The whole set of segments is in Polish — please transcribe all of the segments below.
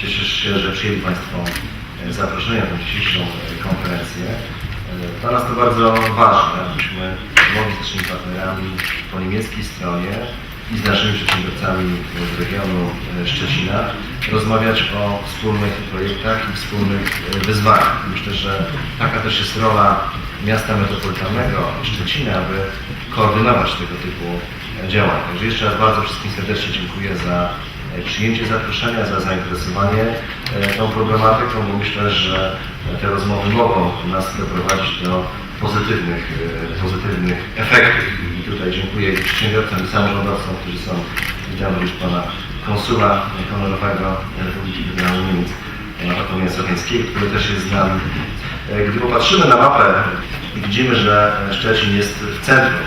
Cieszę się, że przyjęli Państwo e, zaproszenie na tę dzisiejszą e, konferencję. E, Dla nas to bardzo ważne, abyśmy mogli z naszymi partnerami po niemieckiej stronie i z naszymi przedsiębiorcami z regionu Szczecina rozmawiać o wspólnych projektach i wspólnych wyzwaniach. Myślę, że taka też jest rola miasta metropolitalnego Szczecina, aby koordynować tego typu działania. Także jeszcze raz bardzo wszystkim serdecznie dziękuję za przyjęcie zaproszenia, za zainteresowanie e, tą problematyką, bo myślę, że te rozmowy mogą nas doprowadzić do pozytywnych, e, pozytywnych efektów. I tutaj dziękuję przedsiębiorcom i samorządowcom, którzy są, widziałem już pana konsula honorowego Republiki Federalnej Niemiec, pana Bartłomieja Sowińskiego, który też jest z nami. E, Gdy popatrzymy na mapę widzimy, że Szczecin jest w centrum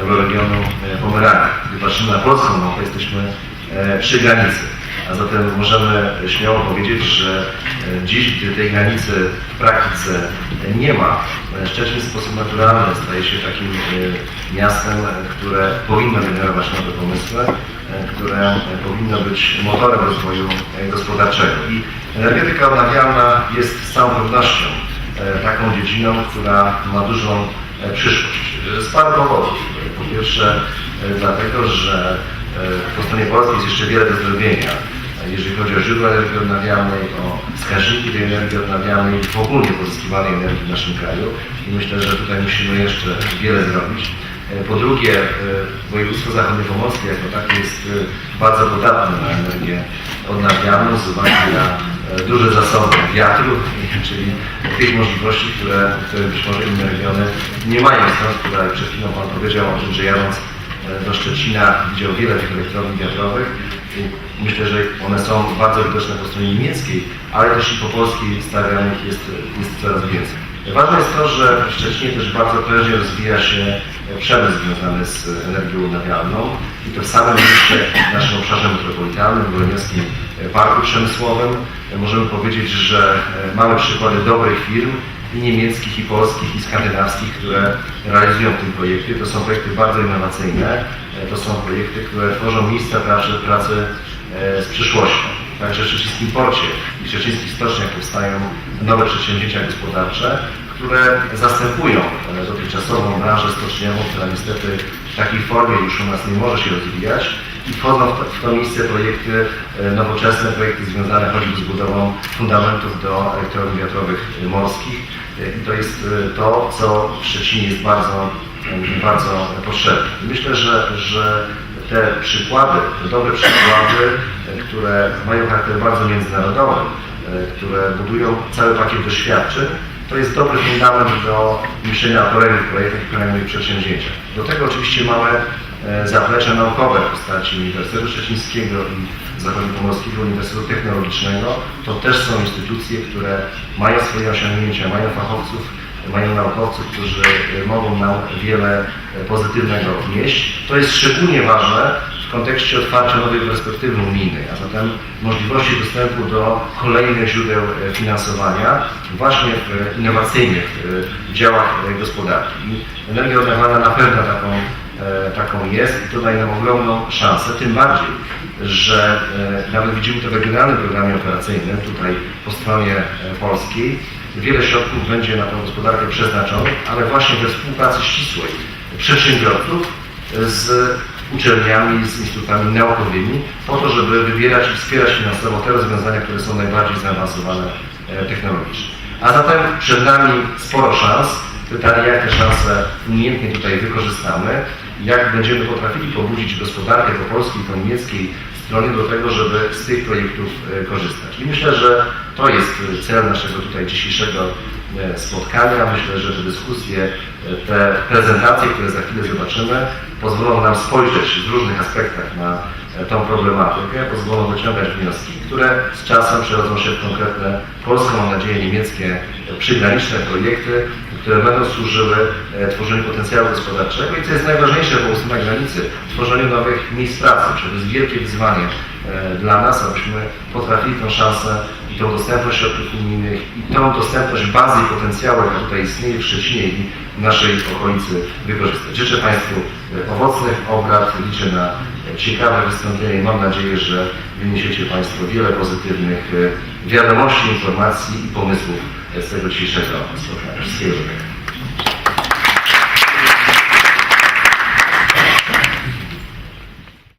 euroregionu Pomeranii. Gdy patrzymy na polską mapę, jesteśmy przy granicy. A zatem możemy śmiało powiedzieć, że e, dziś, gdy tej granicy w praktyce nie ma, e, Szczecin w sposób naturalny staje się takim e, miastem, e, które powinno generować nowe pomysły, e, które e, powinno być motorem rozwoju e, gospodarczego. I energetyka odnawialna jest z całą pewnością e, taką dziedziną, która ma dużą e, przyszłość. E, Z paru powodów. Po pierwsze e, dlatego, że e, po stronie polskiej jest jeszcze wiele do zrobienia, e, jeżeli chodzi o źródła energii odnawialnej, o wskaźniki tej energii odnawialnej, w ogóle pozyskiwanej energii w naszym kraju i myślę, że tutaj musimy jeszcze wiele zrobić. E, Po drugie, e, województwo zachodniopomorskie jako takie jest e, bardzo podatne na energię odnawialną z uwagi na e, duże zasoby wiatru, czyli tych możliwości, które, które być może inne regiony nie mają. Stąd tutaj przed chwilą Pan powiedział o tym, że jadąc e, do Szczecina widział wiele tych elektrowni wiatrowych myślę, że one są bardzo widoczne po stronie niemieckiej, ale też i po polskiej stawianych jest, jest coraz więcej. Ważne jest to, że w Szczecinie też bardzo prężnie rozwija się przemysł związany z energią odnawialną i to w samym mieście, w naszym obszarze metropolitalnym, w Wolniowskim Parku Przemysłowym. Możemy powiedzieć, że mamy przykłady dobrych firm i niemieckich, i polskich, i skandynawskich, które realizują tym projekcie. To są projekty bardzo innowacyjne, to są projekty, które tworzą miejsca pracy, pracy e, z przyszłością. Także w Szczecińskim Porcie i w Szczecińskich Stoczniach powstają nowe przedsięwzięcia gospodarcze, które zastępują e, dotychczasową branżę stoczniową, która niestety w takiej formie już u nas nie może się rozwijać i wchodzą w to, w to miejsce projekty e, nowoczesne, projekty związane choćby z budową fundamentów do elektrowni wiatrowych morskich E, i to jest e, to, co w Szczecinie jest bardzo, bardzo potrzebne. Myślę, że, że te przykłady, te dobre przykłady, które mają charakter bardzo międzynarodowy, które budują cały pakiet doświadczeń, to jest dobry fundament do myślenia o kolejnych projektach i kolejnych przedsięwzięciach. Do tego oczywiście mamy zaplecze naukowe w postaci Uniwersytetu Szczecińskiego i Zachodniopomorskiego Uniwersytetu Technologicznego. To też są instytucje, które mają swoje osiągnięcia, mają fachowców, mają naukowców, którzy e, mogą nam wiele e, pozytywnego wnieść. To jest szczególnie ważne w kontekście otwarcia nowej perspektywy unijnej, a zatem możliwości dostępu do kolejnych źródeł e, finansowania właśnie w innowacyjnych e, działach e, gospodarki. Energia odnawialna na pewno taką, e, taką jest i to daje nam ogromną szansę, tym bardziej, że e, nawet widzimy to w regionalnym programie operacyjnym, tutaj po stronie e, polskiej, wiele środków będzie na tę gospodarkę przeznaczonych, ale właśnie we współpracy ścisłej przedsiębiorców z uczelniami, z instytutami naukowymi, po to, żeby wybierać i wspierać finansowo te rozwiązania, które są najbardziej zaawansowane e, technologicznie. A zatem przed nami sporo szans. Pytanie, jak te szanse umiejętnie tutaj wykorzystamy, jak będziemy potrafili pobudzić gospodarkę po polskiej, po niemieckiej stronie do tego, żeby z tych projektów e, korzystać. I myślę, że to jest e, cel naszego tutaj dzisiejszego spotkania. Myślę, że te dyskusje, e, te prezentacje, które za chwilę zobaczymy, pozwolą nam spojrzeć w różnych aspektach na e, tą problematykę, pozwolą wyciągać wnioski, które z czasem przerodzą się w konkretne polską, mam nadzieję, niemieckie e, przygraniczne projekty, które będą służyły e, tworzeniu potencjału gospodarczego i co jest najważniejsze po na granicy, tworzeniu nowych miejsc pracy. Czyli to jest wielkie wyzwanie e, dla nas, abyśmy potrafili tę szansę i tą dostępność środków unijnych i tą dostępność bazy i potencjału, jaka tutaj istnieje w Szczecinie i w naszej okolicy wykorzystać. Życzę Państwu e, owocnych obrad, liczę na ciekawe wystąpienie. Mam nadzieję, że wyniesiecie Państwo wiele pozytywnych e, wiadomości, informacji i pomysłów z tego dzisiejszego spotkania. Wszystkiego dobrego.